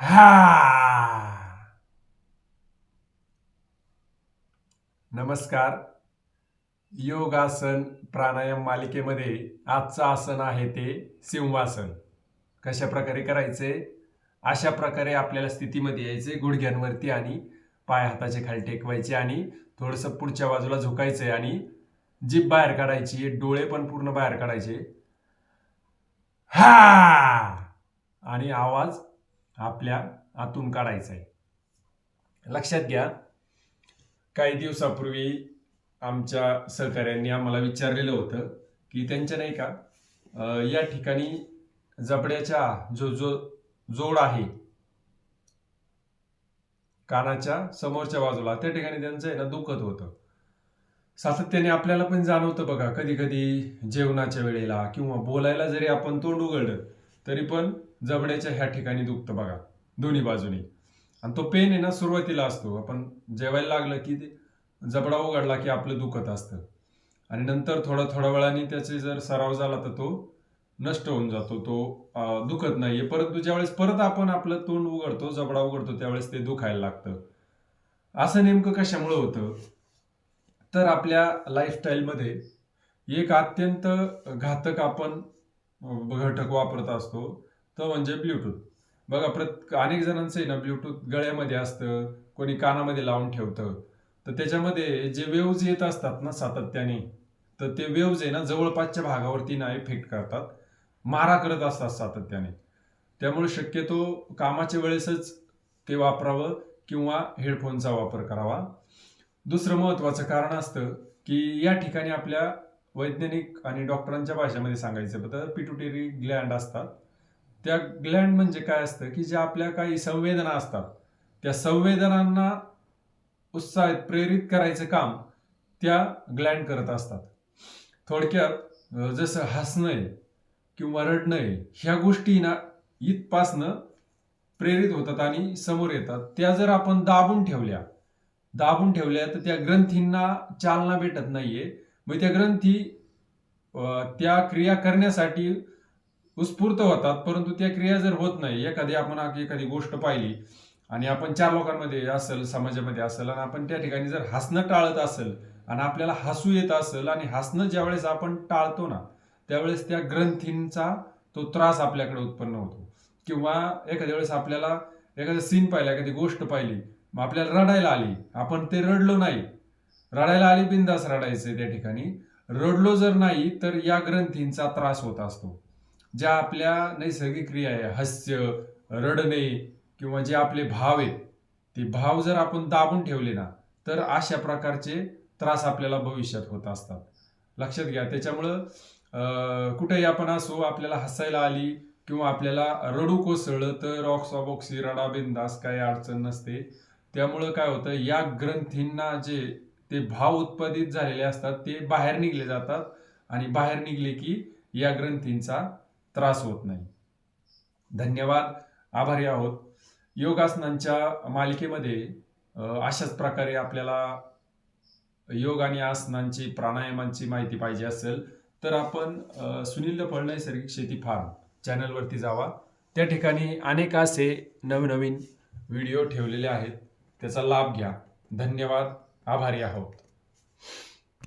हा. नमस्कार. योगासन प्राणायाम मालिकेमध्ये आजचं आसन आहे ते सिंहासन. कशा प्रकारे करायचे? अशा प्रकारे आपल्याला स्थितीमध्ये यायचे गुडघ्यांवरती आणि पाय हाताचे खाली टेकवायचे आणि थोडंसं पुढच्या बाजूला झुकायचंय आणि जीभ बाहेर काढायची डोळे पण पूर्ण बाहेर काढायचे. हा. आणि आवाज आपल्या आतून काढायचा आहे. लक्षात घ्या काही दिवसापूर्वी आमच्या सहकाऱ्यांनी आम्हाला विचारलेलं होतं की त्यांच्या नाही का या ठिकाणी जबड्याच्या जो जो जोड आहे कानाच्या समोरच्या बाजूला त्या ठिकाणी त्यांचं आहे ना दुखत होतं. सातत्याने आपल्याला पण जाणवतं बघा कधी कधी जेवणाच्या वेळेला किंवा बोलायला जरी आपण तोंड उघडलं तरी पण जबड्याच्या ह्या ठिकाणी दुखतं बघा दोन्ही बाजूनी. आणि तो पेन आहे ना सुरुवातीला असतो. आपण जेवायला लागलं की जबडा उघडला की आपलं दुखत असतं. आणि नंतर थोडा थोड्या वेळाने त्याचे जर सराव झाला तर तो नष्ट होऊन जातो. तो दुखत नाहीये. परंतु ज्यावेळेस परत आपण आपलं तोंड उघडतो जबडा उघडतो त्यावेळेस ते दुखायला लागतं. असं नेमकं कशामुळे होतं? तर आपल्या लाईफस्टाईलमध्ये एक अत्यंत घातक आपण घटक वापरत असतो तो म्हणजे ब्ल्यूटूथ बघा प्रत अनेक जणांचं आहे ना ब्ल्यूटूथ गळ्यामध्ये असतं कोणी कानामध्ये लावून ठेवतं. तर त्याच्यामध्ये जे वेव्ज येत असतात ना सातत्याने तर ते वेव्ज आहे ना जवळपासच्या भागावरती ना इफेक्ट करतात. मारा करत असतात सातत्याने. त्यामुळे शक्यतो कामाच्या वेळेसच ते वापरावं किंवा हेडफोनचा वापर करावा. दुसरं महत्त्वाचं कारण असतं की या ठिकाणी आपल्या वैज्ञानिक आणि डॉक्टरांच्या भाषेमध्ये सांगायचं तर पिट्युटरी ग्लँड असतात. त्या ग्लँड म्हणजे काय असतं की ज्या आपल्या काही संवेदना असतात. त्या संवेदनांना उत्साहित प्रेरित करायचं काम त्या ग्लँड करत असतात. थोडक्यात जसं हसणं आहे किंवा रडणं आहे ह्या गोष्टी ना इथपासनं प्रेरित होतात आणि समोर येतात. त्या जर आपण दाबून ठेवल्या दाबून ठेवल्या तर त्या ग्रंथींना चालना भेटत नाहीये. मग त्या ग्रंथी त्या क्रिया करण्यासाठी उत्स्फूर्त होतात परंतु त्या क्रिया जर होत नाही एखादी आपण एखादी गोष्ट पाहिली आणि आपण चार लोकांमध्ये असेल समाजामध्ये असेल आणि आपण त्या ठिकाणी जर हसणं टाळत असेल आणि आपल्याला हसू येत असेल आणि हसणं ज्यावेळेस आपण टाळतो ना त्यावेळेस त्या ग्रंथींचा तो त्रास आपल्याकडे उत्पन्न होतो. किंवा एखाद्या वेळेस आपल्याला एखादा सीन पाहिला एखादी गोष्ट पाहिली मग आपल्याला रडायला आली आपण ते रडलो नाही. रडायला आली बिंदास रडायचं त्या ठिकाणी. रडलो जर नाही तर या ग्रंथींचा त्रास होत असतो. ज्या आपल्या नैसर्गिक क्रिया आहे हास्य रडणे किंवा जे आपले भाव आहेत ते भाव जर आपण दाबून ठेवले ना तर अशा प्रकारचे त्रास आपल्याला भविष्यात होत असतात. लक्षात घ्या त्याच्यामुळं कुठेही आपण असो आपल्याला हसायला आली किंवा आपल्याला रडू कोसळलं तर ऑक्सॉबॉक्सी रडा बिंदास काही अडचण नसते. त्यामुळं काय होतं या ग्रंथींना जे ते भाव उत्पादित झालेले असतात ते बाहेर निघले जातात आणि बाहेर निघले की या ग्रंथींचा त्रास होत नाही. धन्यवाद आभारी आहोत. योगासनांच्या मालिकेमध्ये अशाच प्रकारे आपल्याला योग आणि आसनांची प्राणायामांची माहिती पाहिजे असेल तर आपण सुनील फळ नैसर्गिक शेती फार्म चॅनलवरती जावा. त्या ठिकाणी अनेक असे नवनवीन व्हिडिओ ठेवलेले आहेत. त्याचा लाभ घ्या. धन्यवाद. आभारी आहोत